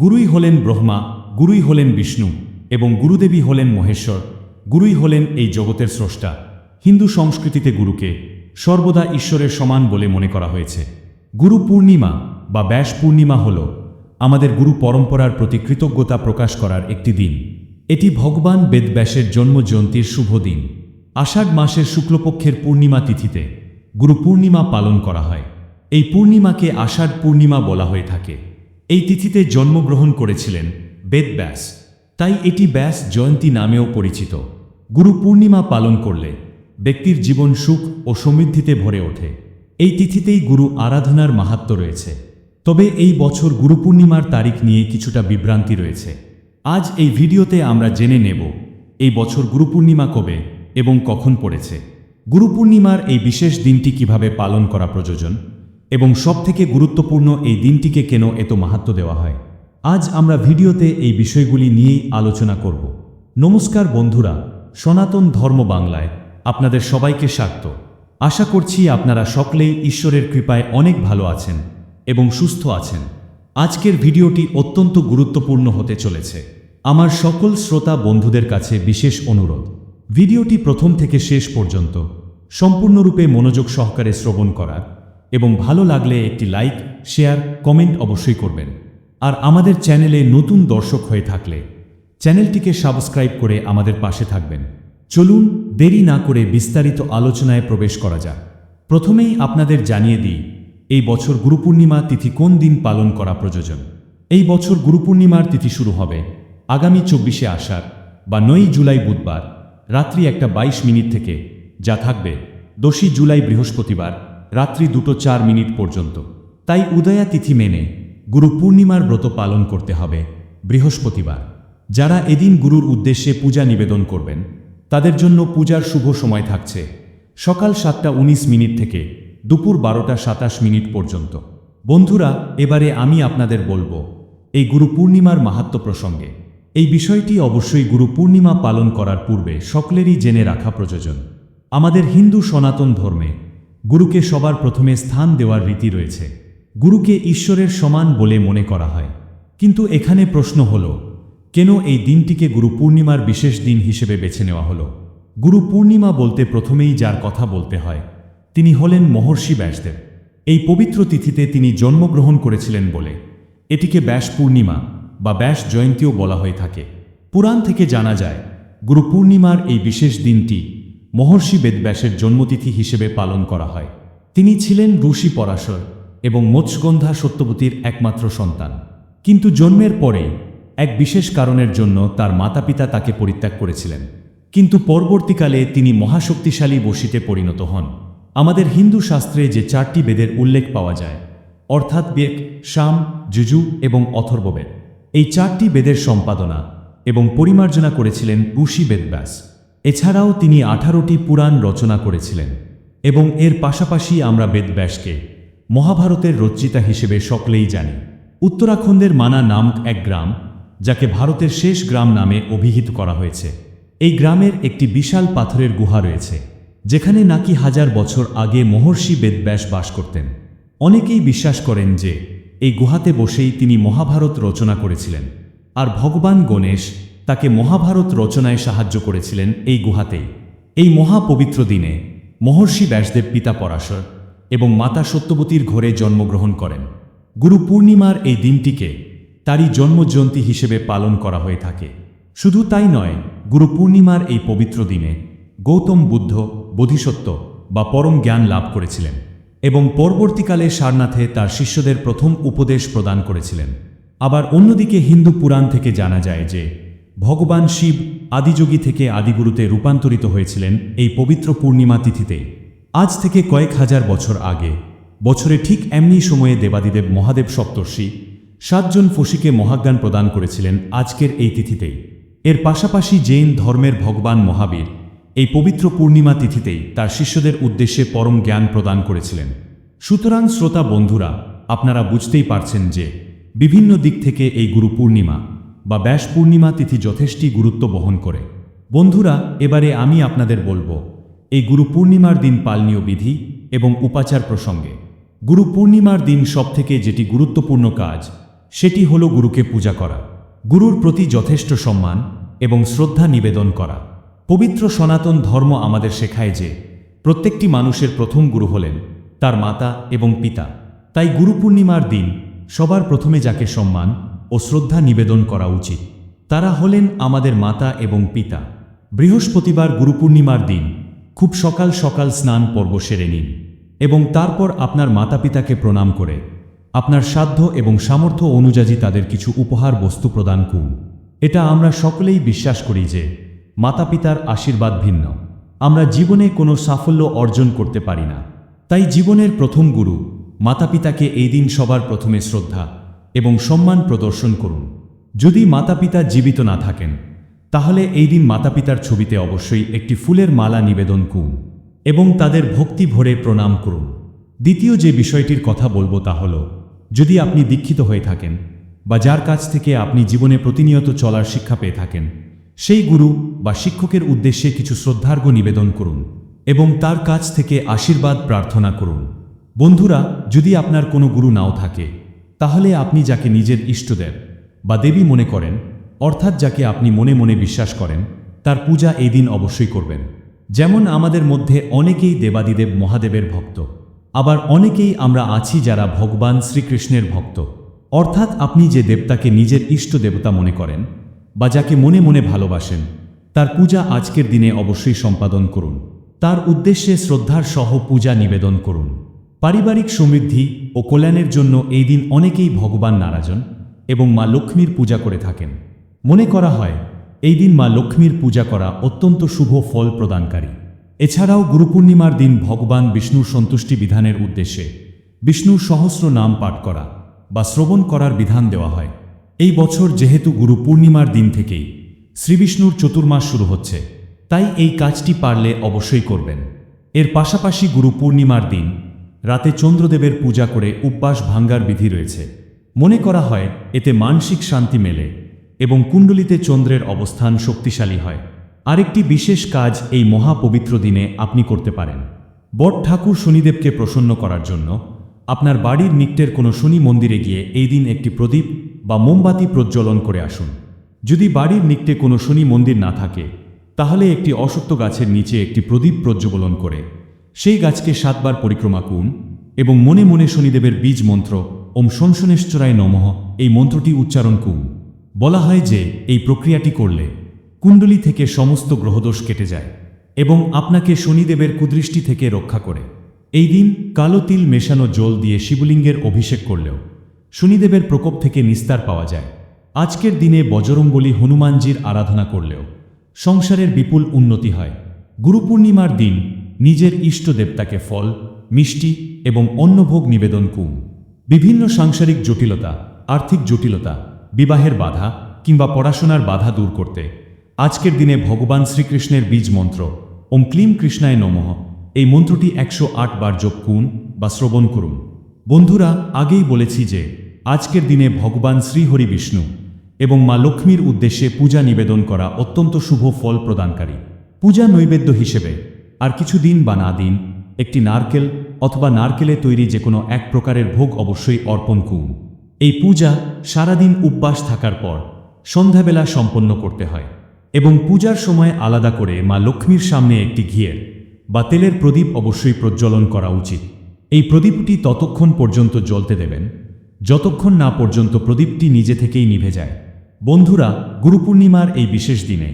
গুরুই হলেন ব্রহ্মা, গুরুই হলেন বিষ্ণু এবং গুরুদেবী হলেন মহেশ্বর। গুরুই হলেন এই জগতের স্রষ্টা। হিন্দু সংস্কৃতিতে গুরুকে সর্বদা ঈশ্বরের সমান বলে মনে করা হয়েছে। গুরু পূর্ণিমা বা ব্যাস পূর্ণিমা হল আমাদের গুরু পরম্পরার প্রতি কৃতজ্ঞতা প্রকাশ করার একটি দিন। এটি ভগবান বেদব্যাসের জন্মজয়ন্তীর শুভ দিন। আষাঢ় মাসের শুক্লপক্ষের পূর্ণিমা তিথিতে গুরু পূর্ণিমা পালন করা হয়। এই পূর্ণিমাকে আষাঢ় পূর্ণিমা বলা হয়ে থাকে। এই তিথিতে জন্মগ্রহণ করেছিলেন বেদব্যাস তাই এটি ব্যাস জয়ন্তী নামেও পরিচিত। গুরু পূর্ণিমা পালন করলে ব্যক্তির জীবন সুখ ও সমৃদ্ধিতে ভরে ওঠে। এই তিথিতেই গুরু আরাধনার মাহাত্ম রয়েছে। তবে এই বছর গুরু পূর্ণিমার তারিখ নিয়ে কিছুটা বিভ্রান্তি রয়েছে। আজ এই ভিডিওতে আমরা জেনে নেব এই বছর গুরু পূর্ণিমা কবে এবং কখন পড়েছে। গুরু পূর্ণিমার এই বিশেষ দিনটি কীভাবে পালন করা প্রয়োজন? এবং সবথেকে গুরুত্বপূর্ণ এই দিনটিকে কেন এত মাহাত্ম দেওয়া হয়? আজ আমরা ভিডিওতে এই বিষয়গুলি নিয়েই আলোচনা করব। নমস্কার বন্ধুরা, সনাতন ধর্ম বাংলায় আপনাদের সবাইকে স্বাগত। আশা করছি আপনারা সকলেই ঈশ্বরের কৃপায় অনেক ভালো আছেন এবং সুস্থ আছেন। আজকের ভিডিওটি অত্যন্ত গুরুত্বপূর্ণ হতে চলেছে। আমার সকল শ্রোতা বন্ধুদের কাছে বিশেষ অনুরোধ। ভিডিওটি প্রথম থেকে শেষ পর্যন্ত সম্পূর্ণরূপে মনোযোগ সহকারে শ্রবণ করার এবং ভালো লাগলে একটি লাইক, শেয়ার, কমেন্ট অবশ্যই করবেন। আর আমাদের চ্যানেলে নতুন দর্শক হয়ে থাকলে চ্যানেলটিকে সাবস্ক্রাইব করে আমাদের পাশে থাকবেন। চলুন দেরি না করে বিস্তারিত আলোচনায় প্রবেশ করা যাক। প্রথমেই আপনাদের জানিয়ে দিই, এই বছর গুরুপূর্ণিমা তিথি কোন দিন পালন করা প্রয়োজন? এই বছর গুরুপূর্ণিমার তিথি শুরু হবে আগামী চব্বিশে আষাঢ় বা নয়ই জুলাই বুধবার, রাত্রি একটা বাইশ মিনিট থেকে, যা থাকবে দোষী জুলাই বৃহস্পতিবার। রাত্রি দুটো চার মিনিট পর্যন্ত। তাই উদয়া তিথি মেনে গুরু পূর্ণিমার ব্রত পালন করতে হবে বৃহস্পতিবার। যারা এদিন গুরুর উদ্দেশ্যে পূজা নিবেদন করবেন, তাদের জন্য পূজার শুভ সময় থাকছে সকাল সাতটা উনিশ মিনিট থেকে দুপুর বারোটা সাতাশ মিনিট পর্যন্ত। বন্ধুরা, এবারে আমি আপনাদের বলব এই গুরু পূর্ণিমার মাহাত্ম প্রসঙ্গে। এই বিষয়টি অবশ্যই গুরু পূর্ণিমা পালন করার পূর্বে সকলেরই জেনে রাখা প্রয়োজন। আমাদের হিন্দু সনাতন ধর্মে গুরুকে সবার প্রথমে স্থান দেওয়ার রীতি রয়েছে। গুরুকে ঈশ্বরের সমান বলে মনে করা হয়। কিন্তু এখানে প্রশ্ন হল, কেন এই দিনটিকে গুরু পূর্ণিমার বিশেষ দিন হিসেবে বেছে নেওয়া হলো? গুরু পূর্ণিমা বলতে প্রথমেই যার কথা বলতে হয়, তিনি হলেন মহর্ষি ব্যাসদেব। এই পবিত্র তিথিতে তিনি জন্মগ্রহণ করেছিলেন বলে। এটিকে ব্যাস পূর্ণিমা বা ব্যাস জয়ন্তীও বলা হয়ে থাকে। পুরাণ থেকে জানা যায়, গুরু পূর্ণিমার এই বিশেষ দিনটি মহর্ষি বেদব্যাসের জন্মতিথি হিসেবে পালন করা হয়। তিনি ছিলেন ঋষি পরাশর এবং মৎস্যগন্ধা সত্যবতীর একমাত্র সন্তান। কিন্তু জন্মের পরে এক বিশেষ কারণের জন্য তার মাতাপিতা তাকে পরিত্যাগ করেছিলেন। কিন্তু পরবর্তীকালে তিনি মহাশক্তিশালী বশিতে পরিণত হন। আমাদের হিন্দু শাস্ত্রে যে চারটি বেদের উল্লেখ পাওয়া যায়, অর্থাৎ বেক শাম যুজু এবং অথর্ববেদ, এই চারটি বেদের সম্পাদনা এবং পরিমার্জনা করেছিলেন ঋষি বেদব্যাস। এছাড়াও তিনি আঠারোটি পুরাণ রচনা করেছিলেন এবং এর পাশাপাশি আমরা বেদব্যাসকে মহাভারতের রচিতা হিসেবে সকলেই জানি। উত্তরাখণ্ডের মানা নামক এক গ্রাম, যাকে ভারতের শেষ গ্রাম নামে অভিহিত করা হয়েছে। এই গ্রামের একটি বিশাল পাথরের গুহা রয়েছে, যেখানে নাকি হাজার বছর আগে মহর্ষি বেদব্যাস বাস করতেন। অনেকেই বিশ্বাস করেন যে, এই গুহাতে বসেই তিনি মহাভারত রচনা করেছিলেন। আর ভগবান গণেশ তাকে মহাভারত রচনায় সাহায্য করেছিলেন এই গুহাতেই এই মহাপবিত্র দিনে মহর্ষি ব্যাসদেব পিতা পরাশর এবং মাতা সত্যবতীর ঘরে জন্মগ্রহণ করেন। গুরু পূর্ণিমার এই দিনটিকে তারই জন্মজয়ন্তী হিসেবে পালন করা হয়ে থাকে। শুধু তাই নয়, গুরু পূর্ণিমার এই পবিত্র দিনে গৌতম বুদ্ধ, বোধিসত্ত্ব বা পরম জ্ঞান লাভ করেছিলেন এবং পরবর্তীকালে সারনাথে তার শিষ্যদের প্রথম উপদেশ প্রদান করেছিলেন। আবার অন্যদিকে হিন্দু পুরাণ থেকে জানা যায় যে ভগবান শিব আদিযোগী থেকে আদিগুরুতে রূপান্তরিত হয়েছিলেন এই পবিত্র পূর্ণিমা তিথিতে। আজ থেকে কয়েক হাজার বছর আগে, বছরে ঠিক এমনি সময়ে দেবাদিদেব মহাদেব সপ্তর্ষি সাতজন ফসিকে মহাজ্ঞান প্রদান করেছিলেন আজকের এই তিথিতেই এর পাশাপাশি জৈন ধর্মের ভগবান মহাবীর এই পবিত্র পূর্ণিমা তিথিতেই তার শিষ্যদের উদ্দেশ্যে পরম জ্ঞান প্রদান করেছিলেন। সুতরাং শ্রোতা বন্ধুরা, আপনারা বুঝতেই পারছেন যে বিভিন্ন দিক থেকে এই গুরু পূর্ণিমা বা ব্যাস পূর্ণিমা তিথি যথেষ্টই গুরুত্ব বহন করে। বন্ধুরা, এবারে আমি আপনাদের বলব, এই গুরু পূর্ণিমার দিন পালনীয় বিধি এবং উপাচার প্রসঙ্গে। গুরু পূর্ণিমার দিন সবথেকে যেটি গুরুত্বপূর্ণ কাজ, সেটি হল গুরুকে পূজা করা, গুরুর প্রতি যথেষ্ট সম্মান এবং শ্রদ্ধা নিবেদন করা। পবিত্র সনাতন ধর্ম আমাদের শেখায় যে, প্রত্যেকটি মানুষের প্রথম গুরু হলেন তার মাতা এবং পিতা। তাই গুরু পূর্ণিমার দিন সবার প্রথমে যাকে সম্মান ও শ্রদ্ধা নিবেদন করা উচিত, তারা হলেন আমাদের মাতা এবং পিতা। বৃহস্পতিবার গুরুপূর্ণিমার দিন, খুব সকাল সকাল স্নান পর্ব সেরে নিন এবং তারপর আপনার মাতা পিতাকে প্রণাম করে, আপনার সাধ্য এবং সামর্থ্য অনুযায়ী তাদের কিছু উপহার বস্তু প্রদান করুন। এটা আমরা সকলেই বিশ্বাস করি যে মাতা পিতার আশীর্বাদ ভিন্ন। আমরা জীবনে কোনো সাফল্য অর্জন করতে পারি না। তাই জীবনের প্রথম গুরু মাতা পিতাকে এই দিন সবার প্রথমে শ্রদ্ধা এবং সম্মান প্রদর্শন করুন। যদি মাতা পিতা জীবিত না থাকেন, তাহলে এই দিন মাতা পিতার ছবিতে অবশ্যই একটি ফুলের মালা নিবেদন করুন এবং তাদের ভক্তি ভরে প্রণাম করুন। দ্বিতীয় যে বিষয়টির কথা বলব তা হল, যদি আপনি দীক্ষিত হয়ে থাকেন বা যার কাছ থেকে আপনি জীবনে প্রতিনিয়ত চলার শিক্ষা পেয়ে থাকেন, সেই গুরু বা শিক্ষকের উদ্দেশ্যে কিছু শ্রদ্ধার্ঘ্য নিবেদন করুন এবং তার কাছ থেকে আশীর্বাদ প্রার্থনা করুন। বন্ধুরা, যদি আপনার কোনো গুরু নাও থাকে, তাহলে আপনি যাকে নিজের ইষ্টদেব বা দেবী মনে করেন, অর্থাৎ যাকে আপনি মনে মনে বিশ্বাস করেন, তার পূজা এই দিন অবশ্যই করবেন। যেমন আমাদের মধ্যে অনেকেই দেবাদিদেব মহাদেবের ভক্ত, আবার অনেকেই আমরা আছি যারা ভগবান শ্রীকৃষ্ণের ভক্ত। অর্থাৎ আপনি যে দেবতাকে নিজের ইষ্ট দেবতা মনে করেন, বা যাকে মনে মনে ভালোবাসেন, তার পূজা আজকের দিনে অবশ্যই সম্পাদন করুন। তার উদ্দেশ্যে শ্রদ্ধার সহ পূজা নিবেদন করুন। পারিবারিক সমৃদ্ধি ও কল্যাণের জন্য এই দিন অনেকেই ভগবান নারাজন এবং মা লক্ষ্মীর পূজা করে থাকেন। মনে করা হয়, এই দিন মা লক্ষ্মীর পূজা করা অত্যন্ত শুভ ফল প্রদানকারী। এছাড়াও গুরুপূর্ণিমার দিন ভগবান বিষ্ণুর সন্তুষ্টি বিধানের উদ্দেশ্যে বিষ্ণুর সহস্র নাম পাঠ করা বা শ্রবণ করার বিধান দেওয়া হয়। এই বছর যেহেতু গুরু পূর্ণিমার দিন থেকেই শ্রীবিষ্ণুর চতুর্মাস শুরু হচ্ছে, তাই এই কাজটি পারলে অবশ্যই করবেন। এর পাশাপাশি গুরু পূর্ণিমার দিন রাতে চন্দ্রদেবের পূজা করে উপবাস ভাঙ্গার বিধি রয়েছে। মনে করা হয়, এতে মানসিক শান্তি মেলে এবং কুণ্ডলিতে চন্দ্রের অবস্থান শক্তিশালী হয়। আরেকটি বিশেষ কাজ এই মহাপবিত্র দিনে আপনি করতে পারেন। বট ঠাকুর শনিদেবকে প্রসন্ন করার জন্য আপনার বাড়ির নিকটের কোনো শনি মন্দিরে গিয়ে এই দিন একটি প্রদীপ বা মোমবাতি প্রজ্বলন করে আসুন। যদি বাড়ির নিকটে কোনো শনি মন্দির না থাকে, তাহলে একটি অসত্য গাছের নিচে একটি প্রদীপ প্রজ্বলন করে। সেই গাছকে সাতবার পরিক্রমা করুন এবং মনে মনে শনিদেবের বীজ মন্ত্র ওম শনশনেশ্বরায় নমঃ এই মন্ত্রটি উচ্চারণ করুন। বলা হয় যে এই প্রক্রিয়াটি করলে কুণ্ডলী থেকে সমস্ত গ্রহদোষ কেটে যায় এবং আপনাকে শনিদেবের কুদৃষ্টি থেকে রক্ষা করে। এই দিন কালো তিল মেশানো জল দিয়ে শিবলিঙ্গের অভিষেক করলেও শনিদেবের প্রকোপ থেকে নিস্তার পাওয়া যায়। আজকের দিনে বজরংবলী হনুমানজির আরাধনা করলেও সংসারের বিপুল উন্নতি হয়। গুরু পূর্ণিমার দিন নিজের ইষ্ট দেবতাকে ফল, মিষ্টি এবং অন্নভোগ নিবেদন করুন বিভিন্ন সাংসারিক জটিলতা, আর্থিক জটিলতা, বিবাহের বাধা কিংবা পড়াশোনার বাধা দূর করতে আজকের দিনে ভগবান শ্রীকৃষ্ণের বীজ মন্ত্র, ওম ক্লিম কৃষ্ণায় নমঃ, এই মন্ত্রটি একশো আট বার জপ করুন বা শ্রবণ করুন। বন্ধুরা, আগেই বলেছি যে আজকের দিনে ভগবান শ্রীহরি বিষ্ণু এবং মা লক্ষ্মীর উদ্দেশ্যে পূজা নিবেদন করা অত্যন্ত শুভ ফল প্রদানকারী। পূজা নৈবেদ্য হিসেবে আর কিছু দিন বা না দিন, একটি নারকেল অথবা নারকেলে তৈরি যে কোনো এক প্রকারের ভোগ অবশ্যই অর্পণ করুন। এই পূজা সারাদিন উপবাস থাকার পর সন্ধ্যাবেলা সম্পন্ন করতে হয় এবং পূজার সময় আলাদা করে মা লক্ষ্মীর সামনে একটি ঘিয়ের বা তেলের প্রদীপ অবশ্যই প্রজ্বলন করা উচিত। এই প্রদীপটি ততক্ষণ পর্যন্ত জ্বলতে দেবেন, যতক্ষণ না পর্যন্ত প্রদীপটি নিজে থেকেই নিভে যায়। বন্ধুরা, গুরুপূর্ণিমার এই বিশেষ দিনে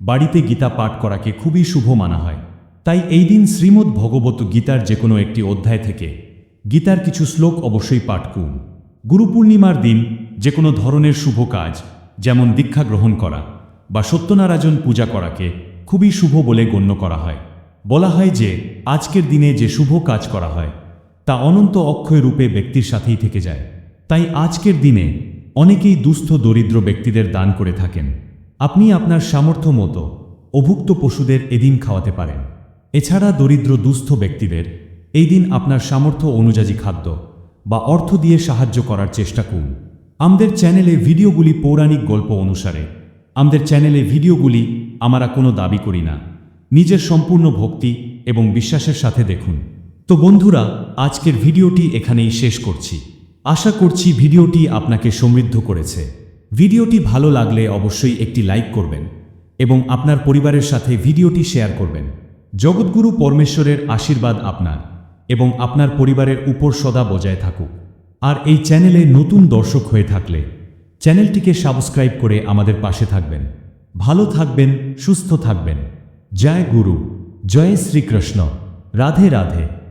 বাড়িতে গীতা পাঠ করাকে খুবই শুভ মানা হয়। তাই এই দিন শ্রীমদ্ ভগবত গীতার যে কোনো একটি অধ্যায় থেকে গীতার কিছু শ্লোক অবশ্যই পাঠ করুন। গুরুপূর্ণিমার দিন যে কোনো ধরনের শুভ কাজ, যেমন দীক্ষা গ্রহণ করা বা সত্যনারায়ণ পূজা করাকে খুবই শুভ বলে গণ্য করা হয়। বলা হয় যে, আজকের দিনে যে শুভ কাজ করা হয়, তা অনন্ত অক্ষয় রূপে ব্যক্তির সাথেই থেকে যায়। তাই আজকের দিনে অনেকেই দুস্থ দরিদ্র ব্যক্তিদের দান করে থাকেন। আপনি আপনার সামর্থ্য মতো অভুক্ত পশুদের এদিন খাওয়াতে পারেন। এছাড়া দরিদ্র দুস্থ ব্যক্তিদের এই দিন আপনার সামর্থ্য অনুযায়ী খাদ্য বা অর্থ দিয়ে সাহায্য করার চেষ্টা করুন। আমাদের চ্যানেলে ভিডিওগুলি পৌরাণিক গল্প অনুসারে। আমাদের চ্যানেলে ভিডিওগুলি আমরা কোনো দাবি করি না। নিজের সম্পূর্ণ ভক্তি এবং বিশ্বাসের সাথে দেখুন। তো বন্ধুরা, আজকের ভিডিওটি এখানেই শেষ করছি। আশা করছি ভিডিওটি আপনাকে সমৃদ্ধ করেছে। ভিডিওটি ভালো লাগলে অবশ্যই একটি লাইক করবেন এবং আপনার পরিবারের সাথে ভিডিওটি শেয়ার করবেন। জগৎগুরু পরমেশ্বরের আশীর্বাদ আপনার এবং আপনার পরিবারের উপর সদা বজায় থাকুক। আর এই চ্যানেলে নতুন দর্শক হয়ে থাকলে চ্যানেলটিকে সাবস্ক্রাইব করে আমাদের পাশে থাকবেন। ভালো থাকবেন, সুস্থ থাকবেন। জয় গুরু, জয় শ্রীকৃষ্ণ। রাধে রাধে।